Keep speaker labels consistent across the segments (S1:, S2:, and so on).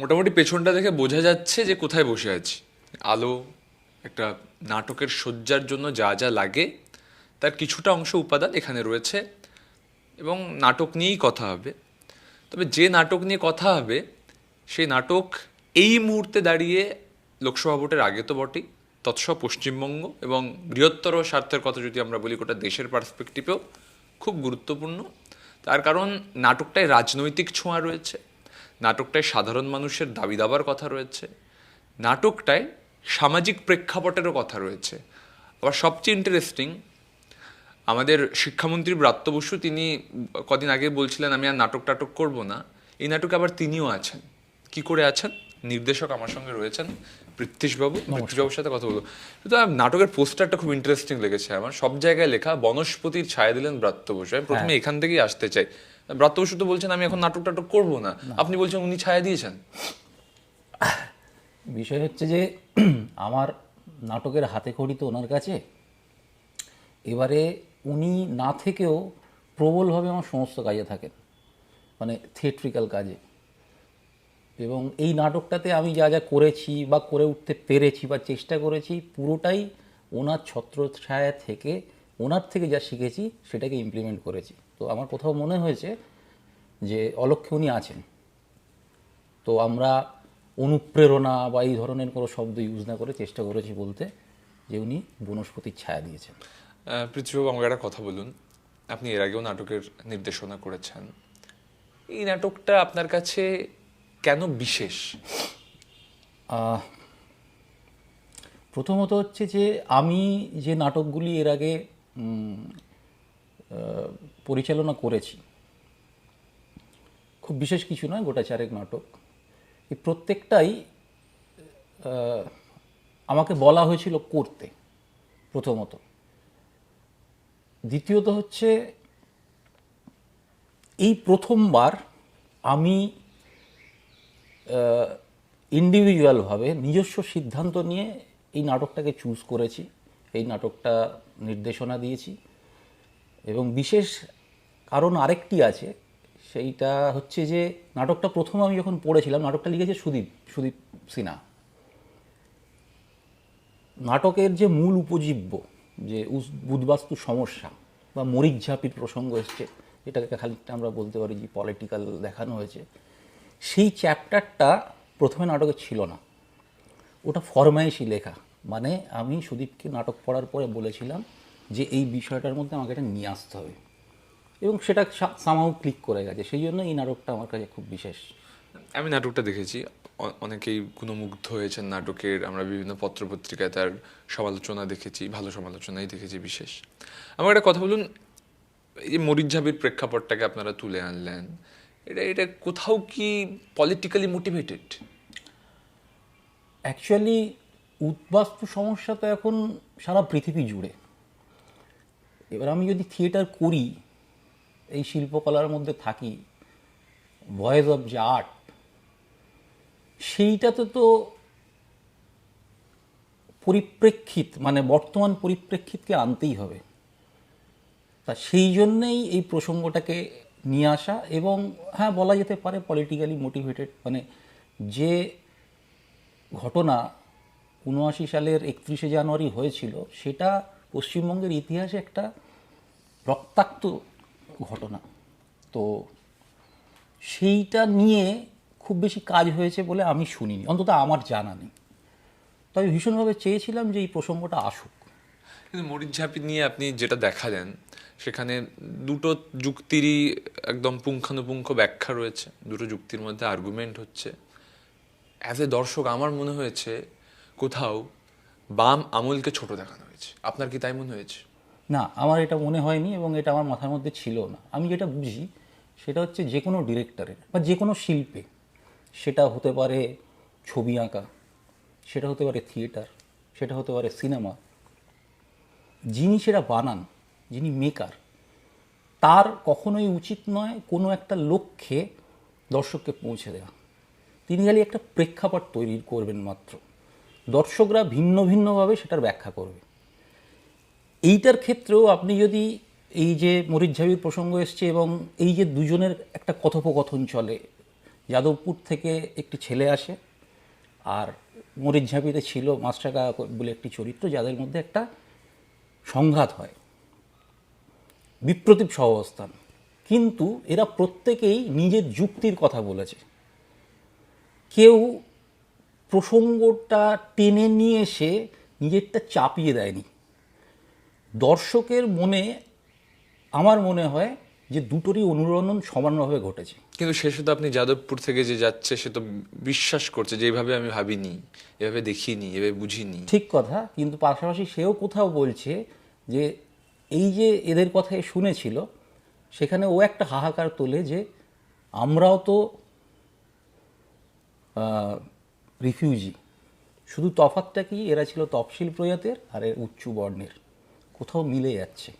S1: মোটামুটি পেছনটা দেখে বোঝা যাচ্ছে যে কোথায় বসে আছি। আলো, একটা নাটকের সজ্জার জন্য যা যা লাগে, তার কিছুটা অংশ উপাদান এখানে রয়েছে এবং নাটক নিয়েই কথা হবে। তবে যে নাটক নিয়ে কথা হবে, সেই নাটক এই মুহূর্তে দাঁড়িয়ে লোকসভা ভোটের আগে তো বটেই তৎসব পশ্চিমবঙ্গ এবং বৃহত্তর স্বার্থের কথা যদি আমরা বলি গোটা দেশের পার্সপেক্টিভেও খুব গুরুত্বপূর্ণ। তার কারণ নাটকটায় রাজনৈতিক ছোঁয়া রয়েছে। নাটকটায় সাধারণ মানুষের দাবি দাবার কথা রয়েছে নাটকটায় সামাজিক প্রেক্ষাপটেরও কথা রয়েছে। আবার সবচেয়ে ইন্টারেস্টিং আমাদের শিক্ষামন্ত্রী ব্রাত্য বসু তিনি কদিন আগে বলছিলেন আমি আর নাটক টাটক করব না। এই নাটকে আবার তিনিও আছেন। কি করে আছেন? নির্দেশক আমার সঙ্গে রয়েছেন পৃথ্বীশবাবু পৃথ্বীশবাবুর সাথে কথা বলব। কিন্তু নাটকের পোস্টারটা খুব ইন্টারেস্টিং লেগেছে আমার। সব জায়গায় লেখা বনস্পতির ছায়া দিলেন ব্রাত্য বসু। আমি প্রথমে এখান থেকেই আসতে চাই। ব্রাত্য বসু তো বলছেন আমি এখন নাটক টাটক করব না। আপনি বলছেন উনি ছায়া দিয়েছেন।
S2: বিষয় হচ্ছে যে আমার নাটকের হাতে খড়ি তো ওনার কাছে। এবারে উনি না থেকেও প্রবলভাবে আমার সমস্ত কাজে থাকেন মানে থিয়েট্রিক্যাল কাজে। এবং এই নাটকটাতে আমি যা যা করেছি বা করে উঠতে পেরেছি বা চেষ্টা করেছি পুরোটাই ওনার ছত্রছায়া থেকে ওনার থেকে যা শিখেছি সেটাকে ইমপ্লিমেন্ট করেছি। তো আমার কোথাও মনে হয়েছে যে অলক্ষ্যে উনি আছেন। তো আমরা অনুপ্রেরণা বা এই ধরনের কোনো শব্দ ইউজ না করে চেষ্টা করেছি বলতে যে উনি বনস্পতির ছায়া দিয়েছেন।
S1: পৃথ্বীবাবু আমাকে একটা কথা বলুন। আপনি এর আগেও নাটকের নির্দেশনা করেছেন। এই নাটকটা আপনার কাছে কেন বিশেষ?
S2: প্রথমত হচ্ছে যে আমি যে নাটকগুলি এর আগে পরিচালনা করেছি। খুব বিশেষ কিছু নয়, গোটা চারেক নাটক। এই প্রত্যেকটাই আমাকে বলা হয়েছিল করতে, প্রথমত। দ্বিতীয়ত হচ্ছে, এই প্রথমবার আমি ইন্ডিভিজুয়ালভাবে নিজস্ব সিদ্ধান্ত নিয়ে এই নাটকটাকে চুজ করেছি। এই নাটকটা নির্দেশনা দিয়েছি। এবং বিশেষ কারণ আরেকটি আছে, সেইটা হচ্ছে যে নাটকটা প্রথম আমি যখন পড়েছিলাম, নাটকটা লিখেছে সুদীপ সুদীপ সিনহা। নাটকের যে মূল উপজীব্য, যে বুধবাস্তু সমস্যা বা মরিচঝাপির প্রসঙ্গ এসছে, এটাকে খানিকটা আমরা বলতে পারি যে পলিটিক্যাল দেখানো হয়েছে, সেই চ্যাপ্টারটা প্রথমে নাটকে ছিল না। ওটা ফরমাইশি লেখা। মানে আমি সুদীপকে নাটক পড়ার পরে বলেছিলাম যে এই বিষয়টার মধ্যে আমাকে এটা নিয়ে আসতে হবে। এবং সেটা সামাও ক্লিক করে গেছে। সেই জন্য এই নাটকটা আমার কাছে খুব বিশেষ।
S1: আমি নাটকটা দেখেছি। অনেকেই গুণমুগ্ধ হয়েছেন নাটকের। আমরা বিভিন্ন পত্রপত্রিকায় তার সমালোচনা দেখেছি ভালো সমালোচনাই দেখেছি বিশেষ। আমার একটা কথা বলুন এই যে মরিচঝাবির প্রেক্ষাপটটাকে আপনারা তুলে আনলেন এটা এটা কোথাও কি পলিটিক্যালি মোটিভেটেড
S2: অ্যাকচুয়ালি উদ্বাস্তু সমস্যা তো এখন সারা পৃথিবী জুড়ে। এবার আমি যদি থিয়েটার করি এই শিল্পকলার মধ্যে থাকি। ভয়েস অফ যে আর্ট সেইটাতে তো পরিপ্রেক্ষিত মানে বর্তমান পরিপ্রেক্ষিতকে আনতেই হবে। তা সেই জন্যেই এই প্রসঙ্গটাকে নিয়ে আসা এবং হ্যাঁ বলা যেতে পারে পলিটিক্যালি মোটিভেটেড মানে যে ঘটনা উনআশি সালের একত্রিশে জানুয়ারি হয়েছিল, সেটা পশ্চিমবঙ্গের ইতিহাসে একটা রক্তাক্ত ঘটনা। তো সেইটা নিয়ে খুব বেশি কাজ হয়েছে বলে আমি শুনিনি, অন্তত আমার জানা নেই। তবে ভীষণভাবে চেয়েছিলাম যে এই প্রসঙ্গটা আসুক।
S1: কিন্তু মরিচঝাপি নিয়ে আপনি যেটা দেখালেন, সেখানে দুটো যুক্তিরই একদম পুঙ্খানুপুঙ্খ ব্যাখ্যা রয়েছে, দুটো যুক্তির মধ্যে আর্গুমেন্ট হচ্ছে। অ্যাজ এ দর্শক আমার মনে হয়েছে, কোথাও বাম আমলকে ছোট দেখানো হয়েছে। আপনার কি তাই মনে হয়েছে?
S2: না, আমার এটা মনে হয়নি এবং এটা আমার মাথার মধ্যে ছিল না। আমি যেটা বুঝি, সেটা হচ্ছে যে কোনো ডিরেক্টরের বা যে কোনো শিল্পে সেটা হতে পারে ছবি আঁকা, সেটা হতে পারে থিয়েটার, সেটা হতে পারে সিনেমা। যিনি সেটা বানান, যিনি মেকার, তার কখনোই উচিত নয় কোনো একটা লক্ষ্যে দর্শককে পৌঁছে দেওয়া। তিনি খালি একটা প্রেক্ষাপট তৈরি করবেন মাত্র। দর্শকরা ভিন্ন ভিন্নভাবে সেটার ব্যাখ্যা করবে। এইটার ক্ষেত্রেও আপনি যদি এই যে মরিচঝাবির প্রসঙ্গ এসছে এবং এই যে দুজনের একটা কথোপকথন চলে, যাদবপুর থেকে একটি ছেলে আসে আর মরিচঝাঁপিতে ছিল মাস্টার কাকা বলে একটি চরিত্র, যাদের মধ্যে একটা সংঘাত হয় বিপ্রতীপ সহাবস্থান কিন্তু এরা প্রত্যেকেই নিজের যুক্তির কথা বলেছে। কেউ প্রসঙ্গটা টেনে নিয়ে এসে নিজেরটা চাপিয়ে দেয়নি। দর্শকের মনে আমার মনে হয় যে দুটোরই অনুরণন সমানভাবে ঘটেছে।
S1: কিন্তু শেষে তো আপনি যাদবপুর থেকে যে যাচ্ছে সে তো বিশ্বাস করছে যে এইভাবে আমি ভাবিনি এভাবে দেখিনি এভাবে বুঝিনি।
S2: ঠিক কথা কিন্তু পাশাপাশি সেও কোথাও বলছে যে এই যে এদের কথা শুনেছিল সেখানে ও একটা হাহাকার তোলে যে আমরাও তো রিফিউজি শুধু তফাতটা কি? এরা ছিল তফসিল প্রজাতের আর এর উচ্চ বর্ণের কোথাও মিলে যাচ্ছে।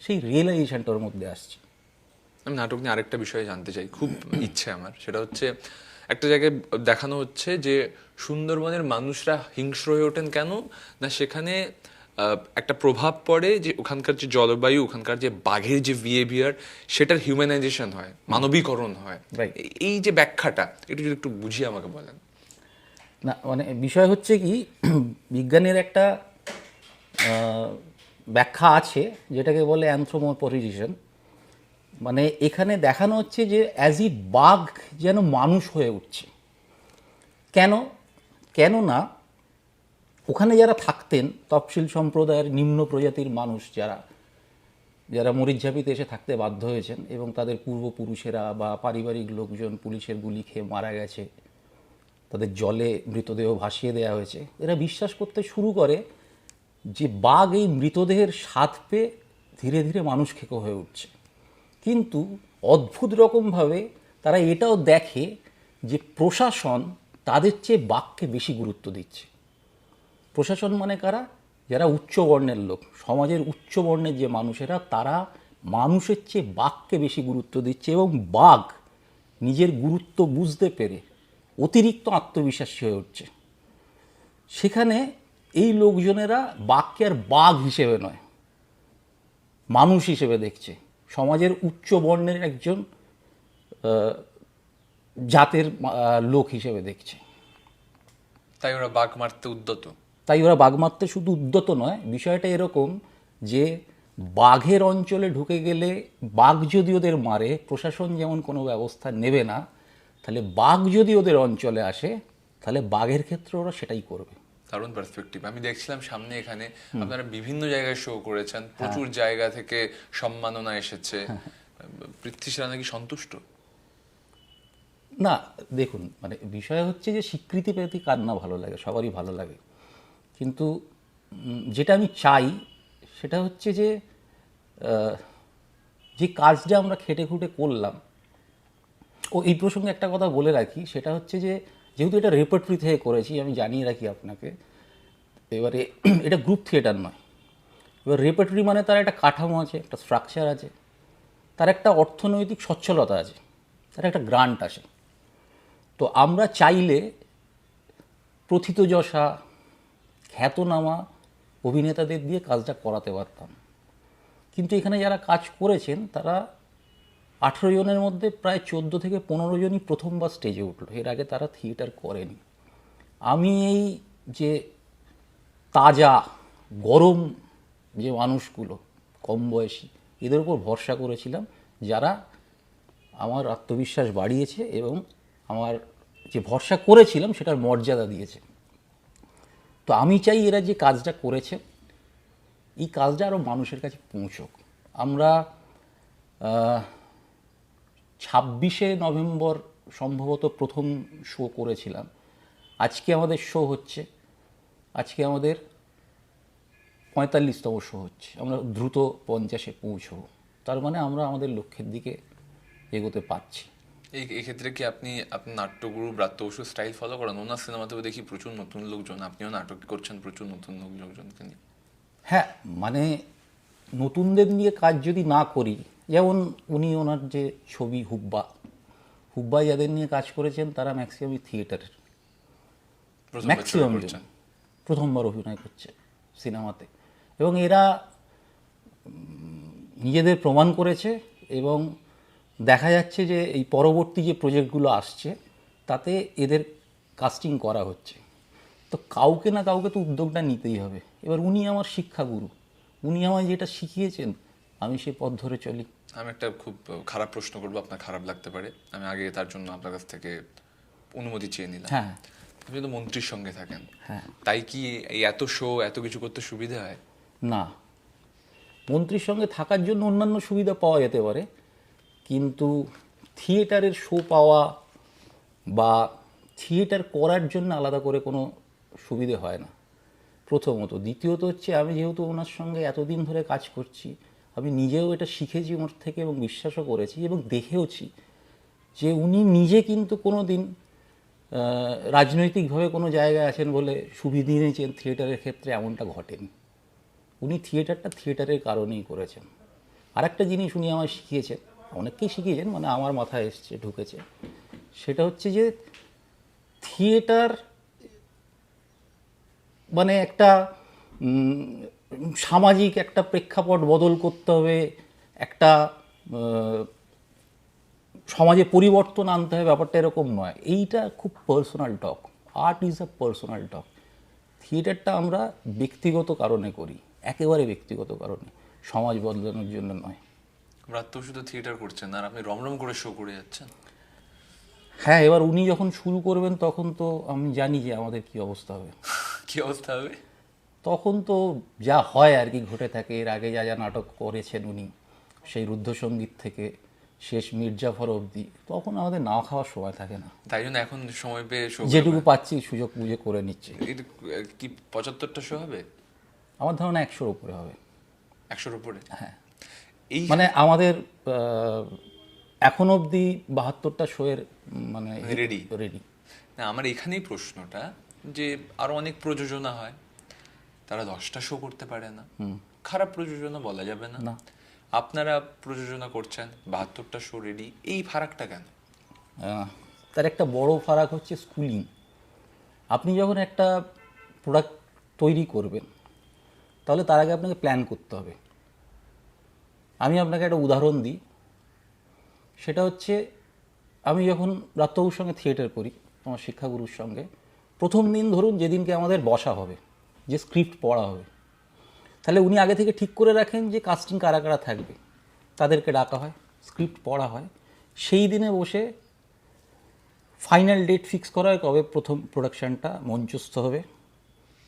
S2: সেই রিয়েলাইজেশনটা ওর মধ্যে আসছে।
S1: আমি নাটক নিয়ে আরেকটা বিষয়ে জানতে চাই খুব ইচ্ছে আমার। সেটা হচ্ছে একটা জায়গায় দেখানো হচ্ছে যে সুন্দরবনের মানুষরা হিংস্র হয়ে ওঠেন কেন? না সেখানে একটা প্রভাব পড়ে যে ওখানকার যে জলবায়ু ওখানকার যে বাঘের যে বিহেভিয়ার সেটার হিউম্যানাইজেশন হয় মানবীকরণ হয়. এই- যে ব্যাখ্যাটা একটু যদি একটু বুঝিয়ে আমাকে বলেন।
S2: না মানে বিষয় হচ্ছে কি বিজ্ঞানের একটা ব্যাখ্যা আছে, যেটাকে বলে অ্যান্থ্রোমোপরিজিশন মানে এখানে দেখানো হচ্ছে যে অ্যাজ ই বাঘ যেন মানুষ হয়ে উঠছে। কেন? কেন না ওখানে যারা থাকতেন, তফসিল সম্প্রদায়ের নিম্ন প্রজাতির মানুষ যারা যারা মরিচঝাপিতে এসে থাকতে বাধ্য হয়েছেন এবং তাদের পূর্বপুরুষেরা বা পারিবারিক লোকজন পুলিশের গুলি খেয়ে মারা গেছে, তাদের জলে মৃতদেহ ভাসিয়ে দেওয়া হয়েছে, এরা বিশ্বাস করতে শুরু করে যে বাঘ এই মৃতদেহের স্বাদ পেয়ে ধীরে ধীরে মানুষ খেকো হয়ে উঠছে। কিন্তু অদ্ভুত রকমভাবে তারা এটাও দেখে যে প্রশাসন তাদের চেয়ে বাঘকে বেশি গুরুত্ব দিচ্ছে। প্রশাসন মানে কারা? যারা উচ্চবর্ণের লোক। সমাজের উচ্চবর্ণের যে মানুষেরা, তারা মানুষের চেয়ে বাঘকে বেশি গুরুত্ব দিচ্ছে এবং বাঘ নিজের গুরুত্ব বুঝতে পেরে অতিরিক্ত আত্মবিশ্বাসী হয়ে উঠছে। সেখানে এই লোকজনেরা বাঘকে আর বাঘ হিসেবে নয় মানুষ হিসেবে দেখছে। সমাজের উচ্চ বর্ণের একজন জাতের লোক হিসেবে দেখছে।
S1: তাই ওরা বাঘ মারতে উদ্যত।
S2: তাই ওরা বাঘ মারতে শুধু উদ্যত নয় বিষয়টা এরকম যে বাঘের অঞ্চলে ঢুকে গেলে বাঘ যদি ওদের মারে প্রশাসন যেমন কোনো ব্যবস্থা নেবে না তাহলে বাঘ যদি ওদের অঞ্চলে আসে তাহলে বাঘের ক্ষেত্রে ওরা সেটাই করবে।
S1: দারুণ পার্সপেক্টিভ আমি দেখছিলাম সামনে এখানে আপনারা বিভিন্ন জায়গায় শো করেছেন। প্রচুর জায়গা থেকে সম্মাননা এসেছে। পৃথ্বী সেরা নাকি সন্তুষ্ট?
S2: না দেখুন মানে বিষয় হচ্ছে যে স্বীকৃতি পেতে কার না ভালো লাগে সবারই ভালো লাগে। কিন্তু যেটা আমি চাই সেটা হচ্ছে যে আহ, যে কাজটা আমরা খেটে খুঁটে করলাম ও এই প্রসঙ্গে একটা কথা বলে রাখি সেটা হচ্ছে যে যেহেতু এটা রেপার্টরি থেকে করেছি, আমি জানিয়ে রাখি আপনাকে। এবারে এটা গ্রুপ থিয়েটার নয়। এবার রেপার্টরি মানে তার একটা কাঠামো আছে, একটা স্ট্রাকচার আছে, তার একটা অর্থনৈতিক সচ্ছলতা আছে, তার একটা গ্রান্ট আসে তো আমরা চাইলে প্রথিতযশা খ্যাতনামা অভিনেতাদের দিয়ে কাজটা করাতে পারতাম। কিন্তু এখানে যারা কাজ করেছেন, তারা আঠেরো জনের মধ্যে প্রায় চোদ্দ থেকে পনেরো জনই প্রথমবার স্টেজে উঠল। এর আগে তারা থিয়েটার করেনি। আমি এই যে তাজা, গরম যে মানুষগুলো, কম বয়সী, এদের উপর ভরসা করেছিলাম। যারা আমার আত্মবিশ্বাস বাড়িয়েছে এবং আমার যে ভরসা করেছিলাম, সেটার মর্যাদা দিয়েছে। তো আমি চাই এরা যে কাজটা করেছে, এই কাজটা আরও মানুষের কাছে পৌঁছক। আমরা ছাব্বিশে নভেম্বর সম্ভবত প্রথম শো করেছিলাম। আজকে আমাদের শো হচ্ছে। আজকে আমাদের পঁয়তাল্লিশতম শো হচ্ছে। আমরা দ্রুত পঞ্চাশে পৌঁছবো। তার মানে আমরা আমাদের লক্ষ্যের দিকে এগোতে পারছি।
S1: এই এক্ষেত্রে কি আপনি আপনার নাট্যগুরু ব্রাত্য বসু স্টাইল ফলো করেন? ওনার সিনেমাতেও দেখি প্রচুর নতুন লোকজন আপনিও নাটক করছেন প্রচুর নতুন লোক- লোকজনকে নিয়ে।
S2: হ্যাঁ মানে নতুনদের নিয়ে কাজ যদি না করি যেমন উনি ওনার যে ছবি হুব্বা হুব্বা যাদের নিয়ে কাজ করেছেন তারা ম্যাক্সিমামই থিয়েটারের ম্যাক্সিমাম প্রথমবার অভিনয় করছে সিনেমাতে। এবং এরা নিজেদের প্রমাণ করেছে এবং দেখা যাচ্ছে যে এই পরবর্তী যে প্রজেক্টগুলো আসছে তাতে এদের কাস্টিং করা হচ্ছে। তো কাউকে না কাউকে তো উদ্যোগটা নিতেই হবে। এবার উনি আমার শিক্ষাগুরু। উনি আমায় যেটা শিখিয়েছেন আমি সে পথ ধরে চলি।
S1: আমি একটা খুব খারাপ প্রশ্ন করব আপনার খারাপ লাগতে পারে। আমি আগে তার জন্য আপনার কাছ থেকে অনুমতি চেয়ে নিলাম।
S2: হ্যাঁ।
S1: আপনি তো মন্ত্রীর সঙ্গে থাকেন।
S2: হ্যাঁ।
S1: তাই কি এই এত শো এত কিছু করতে সুবিধা হয়?
S2: না। মন্ত্রীর সঙ্গে থাকার জন্য অন্যান্য সুবিধা পাওয়া যেতে পারে কিন্তু থিয়েটারের শো পাওয়া বা থিয়েটার করার জন্য আলাদা করে কোনো সুবিধে হয় না। প্রথমত। দ্বিতীয়ত হচ্ছে আমি যেহেতু ওনার সঙ্গে এতদিন ধরে কাজ করছি আমি নিজেও এটা শিখেছি ওর থেকে এবং বিশ্বাসও করেছি এবং দেখেওছি যে উনি নিজে কিন্তু কোনো দিন রাজনৈতিকভাবে কোনো জায়গায় আছেন বলে সুবিধে নিয়েছেন থিয়েটারের ক্ষেত্রে এমনটা ঘটেনি। উনি থিয়েটারটা থিয়েটারের কারণেই করেছেন। আর একটা জিনিস উনি আমায় শিখিয়েছেন, অনেককেই শিখিয়েছেন মানে আমার মাথায় এসছে, ঢুকেছে। সেটা হচ্ছে যে থিয়েটার মানে একটা সামাজিক একটা প্রেক্ষাপট বদল করতে হবে একটা সমাজে পরিবর্তন আনতে হবে ব্যাপারটা এরকম নয়। এইটা খুব personal talk art is a personal talk থিয়েটারটা আমরা ব্যক্তিগত কারণে করি একেবারে ব্যক্তিগত কারণে সমাজ বদলানোর জন্য নয়।
S1: রাত তো শুধু থিয়েটার করছেন আর আপনি রমরম করে শো করে যাচ্ছেন।
S2: হ্যাঁ এবার উনি যখন শুরু করবেন তখন তো আমি জানি যে আমাদের কি অবস্থা হবে।
S1: কি অবস্থা হবে?
S2: তখন তো যা হয় আর কি ঘটে থাকে এর আগে যা যা নাটক করেছেন উনি সেই রুদ্ধসঙ্গীত থেকে শেষ মির্জাফর অবধি তখন আমাদের না খাওয়ার সময় থাকে না।
S1: তাই জন্য এখন সময় পেয়ে
S2: যেটুকু পাচ্ছি সুযোগ বুঝে করে নিচ্ছে।
S1: কি পঁচাত্তরটা শো হবে?
S2: আমার ধারণা একশোর উপরে হবে।
S1: একশোর উপরে?
S2: হ্যাঁ।
S1: এই
S2: মানে আমাদের এখন অবধি বাহাত্তরটা শোয়ের মানে
S1: রেডি
S2: রেডি
S1: না আমার এখানেই প্রশ্নটা যে আরও অনেক প্রযোজনা হয়। তারা দশটা শো করতে পারে না। খারাপ প্রযোজনা বলা যাবে না। আপনারা প্রযোজনা করছেন বাহাত্তরটা শো রেডি এই ফারাকটা কেন?
S2: তার একটা বড় ফারাক হচ্ছে স্কুলিং আপনি যখন একটা প্রোডাক্ট তৈরি করবেন তাহলে তার আগে আপনাকে প্ল্যান করতে হবে। আমি আপনাকে একটা উদাহরণ দিই। সেটা হচ্ছে আমি যখন রাত্তবুর সঙ্গে থিয়েটার করি আমার শিক্ষাগুরুর সঙ্গে প্রথম দিন ধরুন যেদিনকে আমাদের বসা হবে যে স্ক্রিপ্ট পড়া হবে। তাহলে উনি আগে থেকে ঠিক করে রাখেন যে কাস্টিং কারা কারা থাকবে। তাদেরকে ডাকা হয় স্ক্রিপ্ট পড়া হয়। সেই দিনে বসে ফাইনাল ডেট ফিক্স করা হয় কবে প্রথম প্রোডাকশানটা মঞ্চস্থ হবে।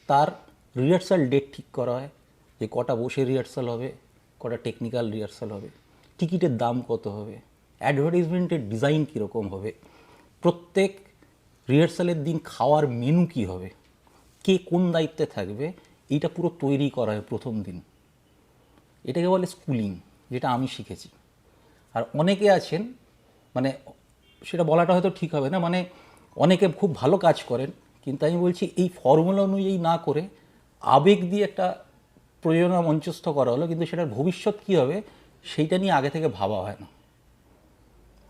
S2: তার রিহার্সাল ডেট ঠিক করা হয় যে কটা বসে রিহার্সাল হবে, কটা টেকনিক্যাল রিহার্সাল হবে টিকিটের দাম কত হবে অ্যাডভার্টাইজমেন্টের ডিজাইন কীরকম হবে, প্রত্যেক রিহার্সালের দিন খাওয়ার মেনু কী হবে কে কোন দায়িত্বে থাকবে, এইটা পুরো তৈরি করা হয় প্রথম দিন। এটাকে বলে স্কুলিং, যেটা আমি শিখেছি। আর অনেকে আছেন মানে সেটা বলাটা হয়তো ঠিক হবে না মানে অনেকে খুব ভালো কাজ করেন, কিন্তু আমি বলছি এই ফর্মুলা অনুযায়ী না করে আবেগ দিয়ে একটা প্রয়োজনা মঞ্চস্থ করা হলো, কিন্তু সেটার ভবিষ্যৎ কী হবে, সেইটা নিয়ে আগে থেকে ভাবা হয় না।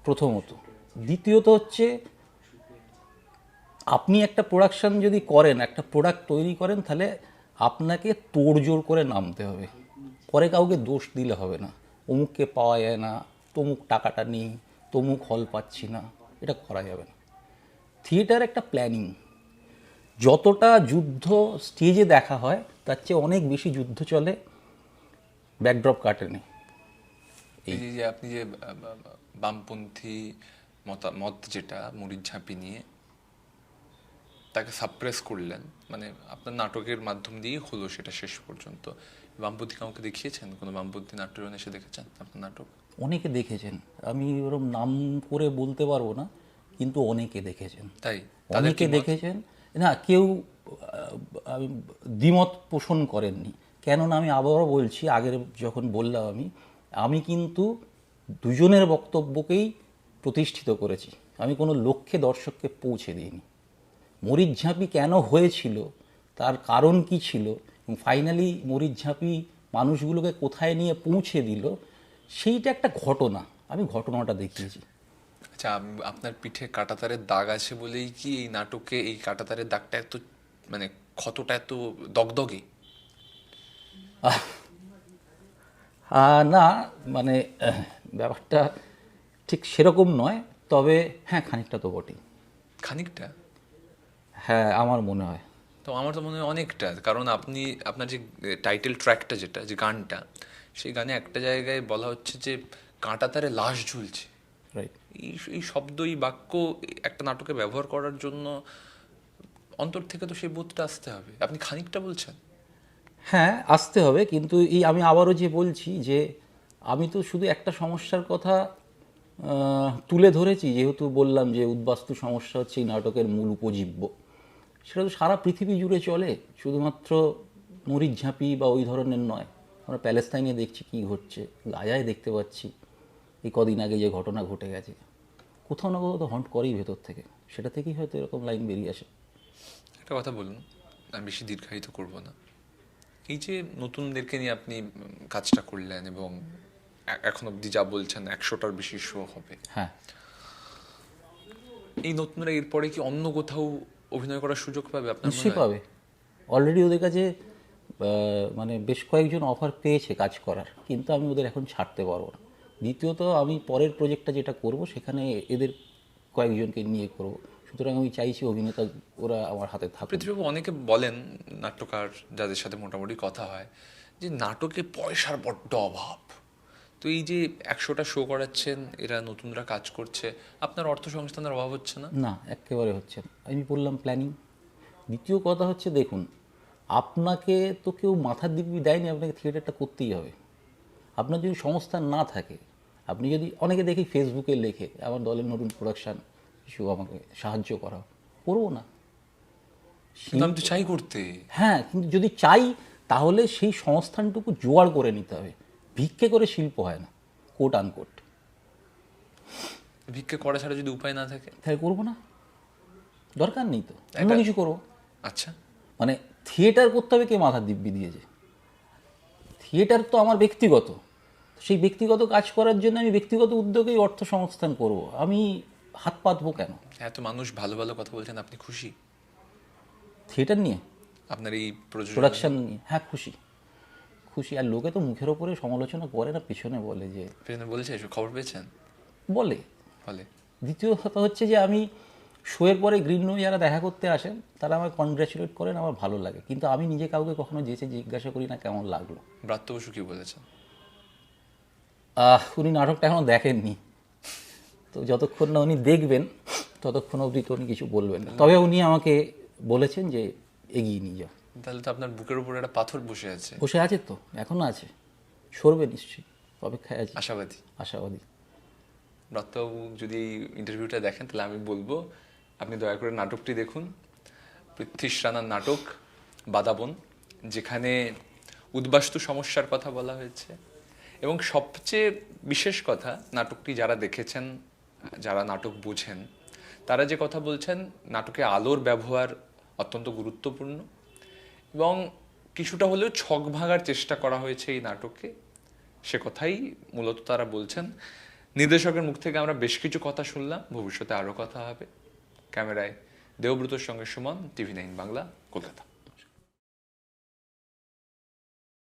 S2: প্রথমত। দ্বিতীয়ত হচ্ছে আপনি একটা প্রোডাকশন যদি করেন, একটা প্রোডাক্ট তৈরি করেন, তাহলে আপনাকে তোড়জোড় করে নামতে হবে। পরে কাউকে দোষ দিলে হবে না। অমুককে পাওয়া যায় না, তমুক টাকাটা নেই, তমুক হল পাচ্ছি না, এটা করা যাবে না। থিয়েটার একটা প্ল্যানিং যতটা যুদ্ধ স্টেজে দেখা হয়, তার চেয়ে অনেক বেশি যুদ্ধ চলে ব্যাকড্রপ কাটেনে
S1: এই। যে- আপনি যে বামপন্থী মতামত যেটা, মুড়ির ঝাঁপি নিয়ে তাকে সাপ্রেস করলেন। মানে আপনার নাটকের মাধ্যম দিয়েই হলো সেটা শেষ পর্যন্ত। বামপন্থী কাউকে দেখিয়েছেন? কোনো বামপন্থী নাট্যজন এসে দেখেছেন আপনার নাটক?
S2: অনেকে দেখেছেন। আমি ওরকম নাম করে বলতে পারব না কিন্তু অনেকে দেখেছেন।
S1: তাই?
S2: অনেকে দেখেছেন। না কেউ আমি দ্বিমত পোষণ করেননি। কেননা আমি আবারও বলছি আগের যখন বললাম আমি আমি কিন্তু দুজনের বক্তব্যকেই প্রতিষ্ঠিত করেছি। আমি কোনো লক্ষ্যে দর্শককে পৌঁছে দিইনি। মরিচ ঝাঁপি কেন হয়েছিল? তার কারণ কি ছিল? এবং ফাইনালি মরিচ ঝাঁপি মানুষগুলোকে কোথায় নিয়ে পৌঁছে দিল? সেইটা একটা ঘটনা। আমি ঘটনাটা দেখিয়েছি।
S1: আচ্ছা আপনার পিঠে কাটাতারের দাগ আছে বলেই কি এই নাটকে এই কাটাতারের দাগটা এত মানে ক্ষতটা এত দগদগে?
S2: না মানে ব্যাপারটা ঠিক সেরকম নয় তবে হ্যাঁ খানিকটা তো বটেই।
S1: খানিকটা?
S2: হ্যাঁ আমার মনে হয়।
S1: তো আমার তো মনে হয় অনেকটা কারণ আপনি আপনার যে টাইটেল ট্র্যাকটা যেটা যে গানটা সেই গানে একটা জায়গায় বলা হচ্ছে যে কাঁটা তারে লাশ ঝুলছে।
S2: রাইট
S1: এই এই শব্দ এই বাক্য একটা নাটকে ব্যবহার করার জন্য অন্তর থেকে তো সেই বোধটা আসতে হবে। আপনি খানিকটা বলছেন?
S2: হ্যাঁ আসতে হবে কিন্তু এই আমি আবারও যে বলছি যে আমি তো শুধু একটা সমস্যার কথা তুলে ধরেছি। যেহেতু বললাম যে উদ্বাস্তু সমস্যা হচ্ছে এই নাটকের মূল উপজীব্য। সেটা তো সারা পৃথিবী জুড়ে চলে শুধুমাত্র মরিচ ঝাঁপি বা ওই ধরনের নয়। আমরা প্যালেস্তাইনে দেখছি কি ঘটছে গাজায় দেখতে পাচ্ছি এই কদিন আগে যে ঘটনা ঘটে গেছে। কোথাও না কোথাও তো হন্ট করেই ভেতর থেকে। সেটা থেকেই হয়তো এরকম লাইন বেরিয়ে আসে।
S1: একটা কথা বলুন আমি বেশি দীর্ঘায়িত করব না। এই যে নতুনদেরকে নিয়ে আপনি কাজটা করলেন এবং এখন অবধি যা বলছেন একশোটার বেশি শো হবে।
S2: হ্যাঁ।
S1: এই নতুনরা এরপরে কি অন্য কোথাও অভিনয় করার সুযোগ পাবে আপনার
S2: নিশ্চয়ই পাবে। অলরেডি ওদের কাছে মানে বেশ কয়েকজন অফার পেয়েছে কাজ করার কিন্তু আমি ওদের এখন ছাড়তে পারব না। দ্বিতীয়ত আমি পরের প্রজেক্টটা যেটা করব সেখানে এদের কয়েকজনকে নিয়ে করব। সুতরাং আমি চাইছি অভিনেতা ওরা আমার হাতে থাকুক।
S1: পৃথিবীবাবু অনেকে বলেন নাট্যকার যাদের সাথে মোটামুটি কথা হয় যে নাটকে পয়সার বড্ড অভাব। তো এই যে একশোটা শো করাচ্ছেন এরা নতুনরা কাজ করছে আপনার অর্থ সংস্থানের অভাব হচ্ছে না?
S2: না একেবারে হচ্ছে আমি বললাম প্ল্যানিং দ্বিতীয় কথা হচ্ছে দেখুন আপনাকে তো কেউ মাথার দিব্যি দেয়নি আপনাকে থিয়েটারটা করতেই হবে। আপনার যদি সংস্থান না থাকে আপনি যদি অনেকে দেখি ফেসবুকে লেখে আমার দলের নতুন প্রোডাকশান কিছু আমাকে সাহায্য করা করব না।
S1: আমি তো চাই করতে।
S2: হ্যাঁ কিন্তু যদি চাই তাহলে সেই সংস্থানটুকু জোগাড় করে নিতে হবে। ভিক্ষে করে শিল্প হয় না কোট আনকোট
S1: ভিক্ষে করা ছাড়া যদি উপায় না থাকে?
S2: তাহলে করব না। দরকার নেই তো অন্য কিছু করব।
S1: আচ্ছা।
S2: মানে থিয়েটার করতে হবে কে মাথার দিব্যি দিয়েছে থিয়েটার তো আমার ব্যক্তিগত। সেই ব্যক্তিগত কাজ করার জন্য আমি ব্যক্তিগত উদ্যোগেই অর্থ সংস্থান করব। আমি হাত পাতবো কেন?
S1: এত মানুষ ভালো ভালো কথা বলছেন আপনি খুশি?
S2: থিয়েটার নিয়ে?
S1: আপনার এই
S2: প্রোডাকশন নিয়ে? হ্যাঁ খুশি। খুশি আর লোকে তো মুখের ওপরে সমালোচনা করে না পিছনে বলে যে
S1: পেছনে বলেছে খবর পেয়েছেন?
S2: বলে।
S1: বলে।
S2: দ্বিতীয় কথা হচ্ছে যে আমি শোয়ের পরে গ্রিন রুমে যারা দেখা করতে আসেন তারা আমাকে কনগ্রাচুলেট করেন আমার ভালো লাগে। কিন্তু আমি নিজে কাউকে কখনো যেচে জিজ্ঞাসা করি না কেমন লাগল।
S1: ব্রাত্য বসু কি বলেছেন?
S2: আহ উনি নাটকটা এখনও দেখেননি। তো যতক্ষণ না উনি দেখবেন ততক্ষণ অবধি তো উনি কিছু বলবেন না। তবে উনি আমাকে বলেছেন যে এগিয়ে নিয়ে যাও।
S1: তাহলে তো আপনার বুকের উপর একটা পাথর বসে আছে।
S2: বসে আছে তো এখনও আছে। সরবে নিশ্চয়ই অপেক্ষায় আছে।
S1: আশাবাদী।
S2: আশাবাদী।
S1: ব্রাত্যবাবু যদি ইন্টারভিউটা দেখেন তাহলে আমি বলব আপনি দয়া করে নাটকটি দেখুন। পৃথ্বীশ রানার নাটক বাদাবন যেখানে উদ্বাস্তু সমস্যার কথা বলা হয়েছে। এবং সবচেয়ে বিশেষ কথা নাটকটি যারা দেখেছেন যারা নাটক বুঝেন তারা যে কথা বলছেন নাটকে আলোর ব্যবহার অত্যন্ত গুরুত্বপূর্ণ। এবং কিছুটা হলেও ছক ভাঙার চেষ্টা করা হয়েছে এই নাটকে। সে কথাই মূলত তারা বলছেন। নির্দেশকের মুখ থেকে আমরা বেশ কিছু কথা শুনলাম, ভবিষ্যতে আরও কথা হবে। ক্যামেরায় দেবব্রতর সঙ্গে সুমন, টিভি নাইন বাংলা, কলকাতা।